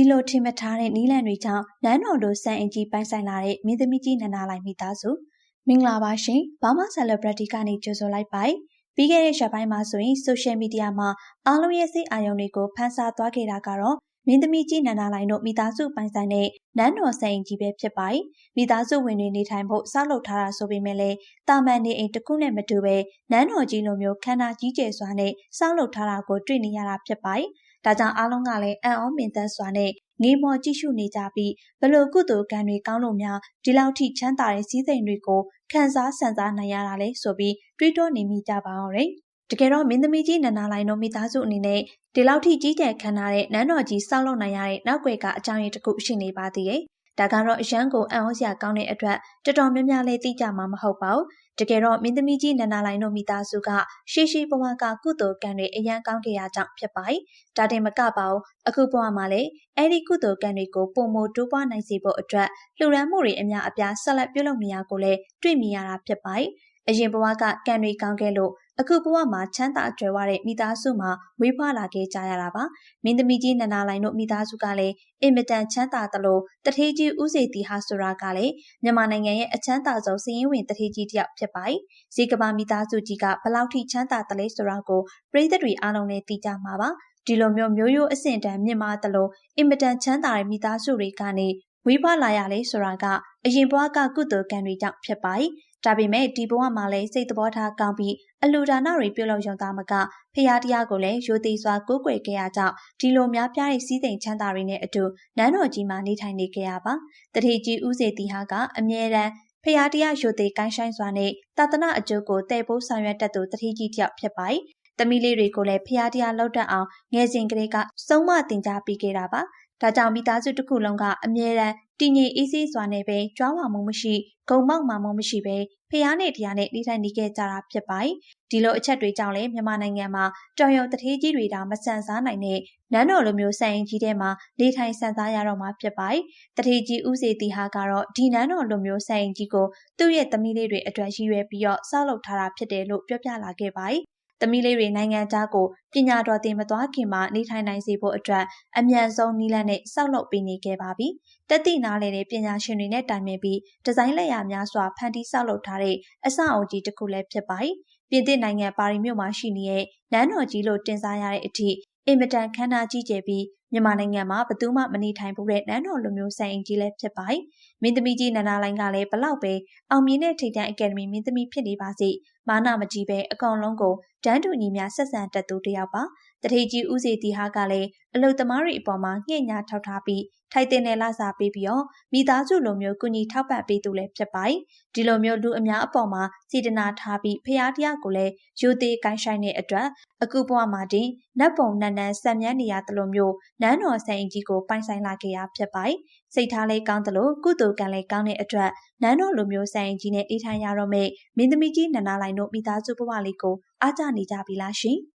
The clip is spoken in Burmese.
ဒီလိုထင်မှတ်ထားတဲ့နီးလန့်တွေကြောင့်နန်းတော်တို့စံအင်ကြီးပိုင်ဆိုင်လာတဲ့မင်းသမီးကြီးနန္ဒာလိုက်မိသားစုမင်္ဂလာပါရှင်ဘာမ celebrity ကနေကြိုဆိုလိုက်ပါပြီးခဲ့တဲ့ရက်ပိုင်းမှာဆိုရင် social media မှာအားလုံးရဲ့စိတ်အာရုံတွေကိုဖန်ဆာသွားခဲ့တာကတော့မင်းသမီးကြီးနန္ဒာလိုင်တို့မိသားစုပိုင်ဆိုင်တဲ့နန်းတော်ဆိုင်ကြီးပဲဖြစ်ပါတယ်။မိသားစုဝင်တွေနေထိုင်ဖို့စောက်လုပ်ထားတာဆိုပေမဲ့လည်းတာမန်နေအိမ်တစ်ခုနဲ့မတူပဲနန်းတော်ကြီးလိုမျိုးခန္ဓာကြီးကျယ်စွာနဲ့စောက်လုပ်ထားတာကိုတွေ့နေရတာဖြစ်ပါတယ်။ ဒါကြောင့်အားလုံးကလည်းအံ့ဩမင်သက်စွာနဲ့ငေးမော်ကြည့်ရှုနေကြပြီးဘလို့ကုသိုလ်ကံတွေကောင်းလို့များဒီလောက်ထိချမ်းသာတဲ့စည်းစိမ်တွေကိုခံစားဆန်စားနိုင်ရတာလဲဆိုပြီးတွေးတောနေမိကြပါအောင်ရယ်တကယ်တော့မင်းသမီးကြီးနန္ဒာလိုင်တို့မိသားစုအနေနဲ့ဒီလောက်ထိကြီးကျယ်ခံထားတဲ့နန်းတော်ကြီးစောက်လုပ်နိုင်ရတဲ့နောက်ွယ်ကအကြောင်းရင်းတစ်ခုရှိနေပါသေးတယ်။ ဒါကတော့အရန်ကိုအံ့ဩစရာကောင်းတဲ့အတွက်တော်တော်များများလေးသိကြမှာမဟုတ်ပါဘူး။တကယ်တော့မင်းသမီးကြီးနန္ဒာလိုင်တို့မိသားစုကရှေးရှေးဘဝကကုသိုလ်ကံတွေအရန်ကောင်းခဲ့ရကြောင်းဖြစ်ပါတယ်။ဒါတင်မကပါဘူး။အခုဘဝမှာလည်းအဲ့ဒီကုသိုလ်ကံတွေကိုပုံမတိုးပွားနိုင်စေဖို့အတွက်လှူဒန်းမှုတွေအများအပြားဆက်လက်ပြုလုပ်နေရကိုလည်းတွေ့မြင်ရတာဖြစ်ပါတယ်။အရင်ဘဝကကံတွေကောင်းခဲ့လို့ အခုဘဝမှာချမ်းသာကြွယ်ဝတဲ့မိသားစုမှာဝေးဖွားလာခဲ့ကြရတာပါမင်းသမီးကြီးနန္ဒာလိုင်တို့မိသားစုကလည်းအင်မတန်ချမ်းသာသလိုတထေးကြီးဦးစေတီဟာဆိုတာကလည်းမြန်မာနိုင်ငံရဲ့အချမ်းသာဆုံးစီးရင်ဝင်တထေးကြီးတစ်ယောက်ဖြစ်ပါတယ်ဇီကဘာမိသားစုကြီးကဘလောက်ထိချမ်းသာတယ်လဲဆိုတာကိုပြည်သက်တွေအားလုံးလည်းသိကြမှာပါဒီလိုမျိုးမျိုးရိုးအဆင့်တန်းမြင့်မားသလိုအင်မတန်ချမ်းသာတဲ့မိသားစုတွေကနေဝေးဖွားလာရလဲဆိုတာကအရင်ဘဝကကုသိုလ်ကံတွေကြောင့်ဖြစ်ပါတယ် ဒါပေမဲ့ဒီဘဝမှာလည်းစိတ်သဘောထားကောင်းပြီးအလူဒါနတွေပြုလုပ်ရုံသားမကဖရာတရားကိုလည်းရိုသေစွာကိုးကွယ်ခဲ့ရကြောင်းဒီလိုများပြားတဲ့စည်းစိမ်ချမ်းသာတွေနဲ့အတူနန်းတော်ကြီးမှာနေထိုင်နေကြရပါတတိကြီးဦးစေတီဟာကအမြဲတမ်းဖရာတရားရိုသေကိုင်းဆိုင်စွာနဲ့တာသနာအကျိုးကိုတည်ဖို့ဆောင်ရွက်တတ်သူတတိကြီးတယောက်ဖြစ်ပါတယ်သမီးလေးတွေကိုလည်းဖျားတရားလောက်တတ်အောင်ငယ်စဉ်ကလေးကစုံမတင် जा ပေးခဲ့တာပါဒါကြောင့်မိသားစုတစ်ခုလုံးကအမြဲတမ်း တည်ငြိမ်အေးဆေးစွာနဲ့ပဲကြွားဝါမှုမရှိဂုံမောက်မှမှုမရှိပဲဖျားနဲ့တရားနဲ့နေထိုင်နေခဲ့ကြတာဖြစ်ပါတယ်။ဒီလိုအချက်တွေကြောင့်လည်းမြန်မာနိုင်ငံမှာတော်ရုံတထေးကြီးတွေတောင်မဆန်စားနိုင်တဲ့နန်းတော်လိုမျိုးစံရင်ကြီးထဲမှာနေထိုင်ဆန်စားရတော့မှာဖြစ်ပါတယ်။တထေးကြီးဦးစေတီဟာကတော့ဒီနန်းတော်လိုမျိုးစံရင်ကြီးကိုသူ့ရဲ့သမီးလေးတွေအတွက်ရည်ရွယ်ပြီးတော့ဆောက်လုပ်ထားတာဖြစ်တယ်လို့ပြောပြလာခဲ့ပါတယ်။ သမီးလေးတွေနိုင်ငံသားကိုပညာတော်သင်မသွားခင်မှာနေထိုင်နိုင်စေဖို့အတွက်အမြန်ဆုံးနည်းလမ်းနဲ့စောက်လုပ်ပေးနေခဲ့ပါပြီ။တက်သည့်နားလည်တဲ့ပညာရှင်တွေနဲ့တိုင်ပင်ပြီးဒီဇိုင်းလက်ရာများစွာဖန်တီးဆောက်လုပ်ထားတဲ့အဆောက်အုံကြီးတစ်ခုလည်းဖြစ်ပါတယ်။ပြင်သစ်နိုင်ငံပါရီမြို့မှာရှိနေတဲ့နန်းတော်ကြီးလို့တင်စားရတဲ့အထိအင်မတန်ခမ်းနားကြီးကျယ်ပြီးမြန်မာနိုင်ငံမှာဘသူမှမနေထိုင်ဘူးတဲ့နန်းတော်လူမျိုးဆိုင်အင်ကြီးလည်းဖြစ်ပါတယ်။မင်းသမီးကြီးနန္ဒာလိုင်းကလည်းဘလောက်ပဲအောင်မြင်တဲ့ထိပ်တန်းအကယ်ဒမီမင်းသမီးဖြစ်နေပါစေ။ မာနမကြီးပဲအကောင်လုံးကိုတန်းတူညီများဆက်ဆံတတ်သူတစ်ယောက်ပါ။တထေကြီးဦးစီတီဟာကလည်းအလုသမားတွေအပေါ်မှာငှက်ညာထောက်ထားပြီးထိုက်တင်တဲ့လစာပေးပြီးတော့မိသားစုလိုမျိုးကုညီထောက်ပံ့ပေးသူလည်းဖြစ်ပါတယ်။ဒီလိုမျိုးလူအများအပေါ်မှာစေတနာထားပြီးဖျားတရားကိုလည်းယူသေးကိုင်းဆိုင်တဲ့အတွက်အခုဘဝမှာတင်နတ်ပုံနတ်နန်းဆက်မြန်းနေရသလိုမျိုးနန်းတော်ဆိုင်ကြီးကိုပိုင်ဆိုင်လာခဲ့ရဖြစ်ပါတယ်။စိတ်ထားလေးကောင်းသလိုကုသိုလ်ကံလေးကောင်းတဲ့အတွက်နန်းတော်လိုမျိုးဆိုင်ကြီးနဲ့အေးထိုင်ရတော့မယ့်မင်းသမီးကြီးနန္ဒာလိုင်တို့မိသားစုဘဝလေးကိုအားကျနေကြပြီလားရှင်။